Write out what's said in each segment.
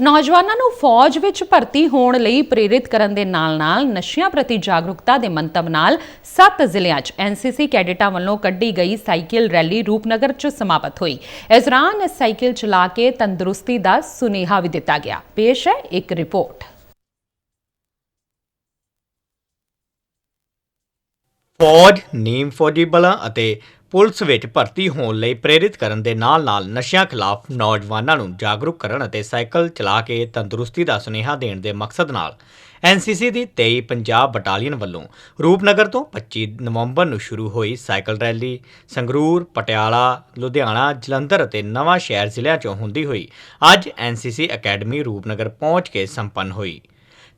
ਨੌਜਵਾਨਾਂ ਨੂੰ ਫੌਜ ਵਿੱਚ ਭਰਤੀ ਹੋਣ ਲਈ ਪ੍ਰੇਰਿਤ ਕਰਨ ਦੇ ਨਾਲ-ਨਾਲ ਨਸ਼ਿਆਂ ਪ੍ਰਤੀ ਜਾਗਰੂਕਤਾ ਦੇ ਮੰਤਵ ਨਾਲ 7 ਜ਼ਿਲ੍ਹਿਆਂ 'ਚ ਐਨਸੀਸੀ ਕੈਡਿਟਾਂ ਵੱਲੋਂ ਕੱਢੀ ਗਈ ਸਾਈਕਲ ਰੈਲੀ ਰੂਪਨਗਰ 'ਚ ਸਮਾਪਤ ਹੋਈ। ਇਸ ਦੌਰਾਨ ਸਾਈਕਲ ਚਲਾ ਕੇ ਤੰਦਰੁਸਤੀ ਦਾ ਸੁਨੇਹਾ ਵੀ ਦਿੱਤਾ ਗਿਆ। ਪੇਸ਼ ਹੈ ਇੱਕ ਰਿਪੋਰਟ। ਫੌਜ, ਨੀਮ ਫੌਜੀ ਬਲਾਂ ਅਤੇ ਪੁਲਿਸ ਵਿੱਚ ਭਰਤੀ ਹੋਣ ਲਈ ਪ੍ਰੇਰਿਤ ਕਰਨ ਦੇ ਨਾਲ-ਨਾਲ ਨਸ਼ਿਆਂ ਖਿਲਾਫ ਨੌਜਵਾਨਾਂ ਨੂੰ ਜਾਗਰੂਕ ਕਰਨ ਅਤੇ ਸਾਈਕਲ ਚਲਾ ਕੇ ਤੰਦਰੁਸਤੀ ਦਾ ਸੁਨੇਹਾ ਦੇਣ ਦੇ ਮਕਸਦ ਨਾਲ ਐਨਸੀਸੀ ਦੀ 23 ਪੰਜਾਬ ਬਟਾਲੀਅਨ ਵੱਲੋਂ ਰੂਪਨਗਰ ਤੋਂ 25 ਨਵੰਬਰ ਨੂੰ ਸ਼ੁਰੂ ਹੋਈ ਸਾਈਕਲ ਰੈਲੀ ਸੰਗਰੂਰ, ਪਟਿਆਲਾ, ਲੁਧਿਆਣਾ, ਜਲੰਧਰ ਅਤੇ ਨਵਾਂ ਸ਼ਹਿਰ ਜ਼ਿਲ੍ਹਿਆਂ 'ਚੋਂ ਹੁੰਦੀ ਹੋਈ ਅੱਜ ਐਨਸੀਸੀ ਅਕੈਡਮੀ ਰੂਪਨਗਰ ਪਹੁੰਚ ਕੇ ਸੰਪੰਨ ਹੋਈ।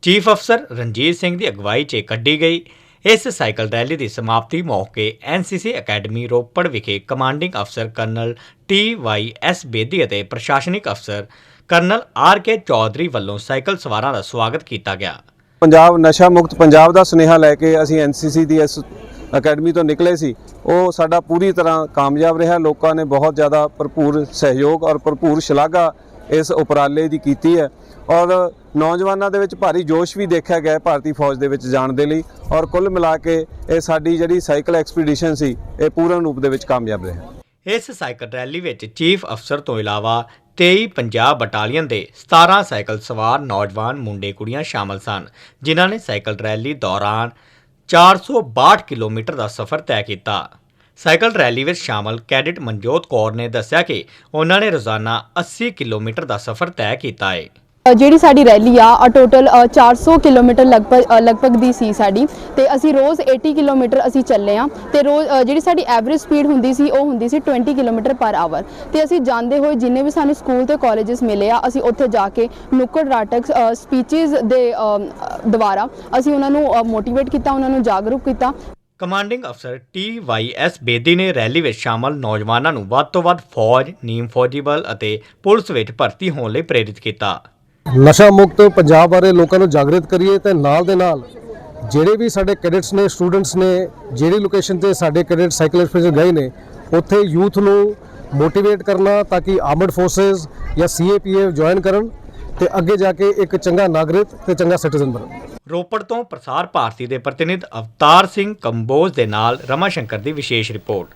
ਚੀਫ ਅਫਸਰ ਰਣਜੀਤ ਸਿੰਘ ਦੀ ਅਗਵਾਈ 'ਚ ਕੱਢੀ ਗਈ। ਇਸ ਸਾਈਕਲ ਰੈਲੀ ਦੀ ਸਮਾਪਤੀ ਮੌਕੇ ਐਨਸੀਸੀ ਅਕੈਡਮੀ ਰੋਪੜ ਵਿਖੇ ਕਮਾਂਡਿੰਗ ਅਫਸਰ colonel T Y S Bedi ਅਤੇ ਪ੍ਰਸ਼ਾਸਨਿਕ ਅਫਸਰ ਕਰਨਲ ਆਰ ਕੇ ਚੌਧਰੀ ਵੱਲੋਂ ਸਾਈਕਲ ਸਵਾਰਾਂ ਦਾ ਸਵਾਗਤ ਕੀਤਾ ਗਿਆ। ਪੰਜਾਬ ਨਸ਼ਾ ਮੁਕਤ ਪੰਜਾਬ ਦਾ ਸੁਨੇਹਾ ਲੈ ਕੇ ਅਸੀਂ ਐਨਸੀਸੀ ਦੀ ਇਸ ਅਕੈਡਮੀ ਤੋਂ ਨਿਕਲੇ ਸੀ, ਉਹ ਸਾਡਾ ਪੂਰੀ ਤਰ੍ਹਾਂ ਕਾਮਯਾਬ ਰਿਹਾ। ਲੋਕਾਂ ਨੇ ਬਹੁਤ ਜ਼ਿਆਦਾ ਭਰਪੂਰ ਸਹਿਯੋਗ ਔਰ ਭਰਪੂਰ ਸ਼ਲਾਘਾ ਇਸ ਉਪਰਾਲੇ ਦੀ ਕੀਤੀ ਹੈ। ਔਰ ਨੌਜਵਾਨਾਂ ਦੇ ਵਿੱਚ ਭਾਰੀ ਜੋਸ਼ ਵੀ ਦੇਖਿਆ ਗਿਆ ਭਾਰਤੀ ਫੌਜ ਦੇ ਵਿੱਚ ਜਾਣ ਦੇ ਲਈ। ਔਰ ਕੁੱਲ ਮਿਲਾ ਕੇ ਇਹ ਸਾਡੀ ਜਿਹੜੀ ਸਾਈਕਲ ਐਕਸਪੀਡੀਸ਼ਨ ਸੀ, ਇਹ ਪੂਰਨ ਰੂਪ ਦੇ ਵਿੱਚ ਕਾਮਯਾਬ ਰਿਹਾ। ਇਸ ਸਾਈਕਲ ਰੈਲੀ ਵਿੱਚ ਚੀਫ ਅਫਸਰ ਤੋਂ ਇਲਾਵਾ 23 ਪੰਜਾਬ ਬਟਾਲੀਅਨ ਦੇ 17 ਸਾਈਕਲ ਸਵਾਰ ਨੌਜਵਾਨ ਮੁੰਡੇ ਕੁੜੀਆਂ ਸ਼ਾਮਲ ਸਨ, ਜਿਨ੍ਹਾਂ ਨੇ ਸਾਈਕਲ ਰੈਲੀ ਦੌਰਾਨ 462 ਕਿਲੋਮੀਟਰ ਦਾ ਸਫ਼ਰ ਤੈਅ ਕੀਤਾ। ਸਾਈਕਲ ਰੈਲੀ ਵਿੱਚ ਸ਼ਾਮਲ ਕੈਡਿਟ ਮਨਜੋਤ ਕੌਰ ਨੇ ਦੱਸਿਆ ਕਿ ਉਹਨਾਂ ਨੇ ਰੋਜ਼ਾਨਾ 80 ਕਿਲੋਮੀਟਰ ਦਾ ਸਫ਼ਰ ਤੈਅ ਕੀਤਾ ਹੈ ਜਿਹੜੀ ਸਾਡੀ ਰੈਲੀ ਆ ਟੋਟਲ 400 ਕਿਲੋਮੀਟਰ ਲਗਭਗ ਲਗਭਗ ਦੀ ਸੀ ਸਾਡੀ। ਤੇ ਅਸੀਂ ਰੋਜ਼ 80 ਕਿਲੋਮੀਟਰ ਅਸੀਂ ਚੱਲੇ ਆ ਤੇ ਰੋਜ਼ ਜਿਹੜੀ ਸਾਡੀ ਐਵਰੇਜ ਸਪੀਡ ਹੁੰਦੀ ਸੀ, ਉਹ ਹੁੰਦੀ ਸੀ 20 ਕਿਲੋਮੀਟਰ ਪਰ ਆਵਰ ਤੇ ਅਸੀਂ ਜਾਂਦੇ ਹੋਏ ਜਿੰਨੇ ਵੀ ਸਾਨੂੰ ਸਕੂਲ ਤੇ ਕਾਲਜਸ ਮਿਲੇ ਆ, ਅਸੀਂ ਉੱਥੇ ਜਾ ਕੇ ਨੁੱਕੜ ਨਾਟਕ ਸਪੀਚਸ ਦੇ ਦੁਆਰਾ ਅਸੀਂ ਉਹਨਾਂ ਨੂੰ ਮੋਟੀਵੇਟ ਕੀਤਾ, ਉਹਨਾਂ ਨੂੰ ਜਾਗਰੂਕ ਕੀਤਾ। ਕਮਾਂਡਿੰਗ ਅਫਸਰ ਟੀ ਵਾਈ ਐਸ ਬੇਦੀ ਨੇ ਰੈਲੀ ਵਿੱਚ ਸ਼ਾਮਲ ਨੌਜਵਾਨਾਂ ਨੂੰ ਵੱਧ ਤੋਂ ਵੱਧ ਫੌਜ ਨੀਮ ਫੌਜੀ ਬਲ ਅਤੇ ਪੁਲਿਸ ਵਿੱਚ ਭਰਤੀ ਹੋਣ ਲਈ ਪ੍ਰੇਰਿਤ ਕੀਤਾ। ਨਸ਼ਾ ਮੁਕਤ ਪੰਜਾਬ ਬਾਰੇ ਲੋਕਾਂ ਨੂੰ ਜਾਗਰਿਤ ਕਰੀਏ ਤੇ ਨਾਲ ਦੇ ਨਾਲ ਜਿਹੜੇ ਵੀ ਸਾਡੇ ਕੈਡਟਸ ਨੇ, ਸਟੂਡੈਂਟਸ ਨੇ, ਜਿਹੜੀ ਲੋਕੇਸ਼ਨ ਤੇ ਸਾਡੇ ਕੈਡੇਟ ਸਾਈਕਲ ਐਕਸਪੀਰੀਅੰਸ ਗਏ ਨੇ, ਉੱਥੇ ਯੂਥ ਨੂੰ ਮੋਟੀਵੇਟ ਕਰਨਾ ਤਾਂ ਕਿ ਆਰਮਡ ਫੋਰਸਸ ਜਾਂ ਸੀਏਪੀਐਫ ਜੁਆਇਨ ਕਰਨ ਤੇ ਅੱਗੇ ਜਾ ਕੇ ਇੱਕ ਚੰਗਾ ਨਾਗਰਿਕ ਤੇ ਚੰਗਾ ਸਿਟੀਜ਼ਨ ਬਣਨ। ਰੋਪੜ ਤੋਂ ਪ੍ਰਸਾਰ ਭਾਰਤੀ ਦੇ ਪ੍ਰਤੀਨਿਧ ਅਵਤਾਰ ਸਿੰਘ ਕੰਬੋਜ ਦੇ ਨਾਲ ਰਮਾ ਸ਼ੰਕਰ ਦੀ ਵਿਸ਼ੇਸ਼ ਰਿਪੋਰਟ।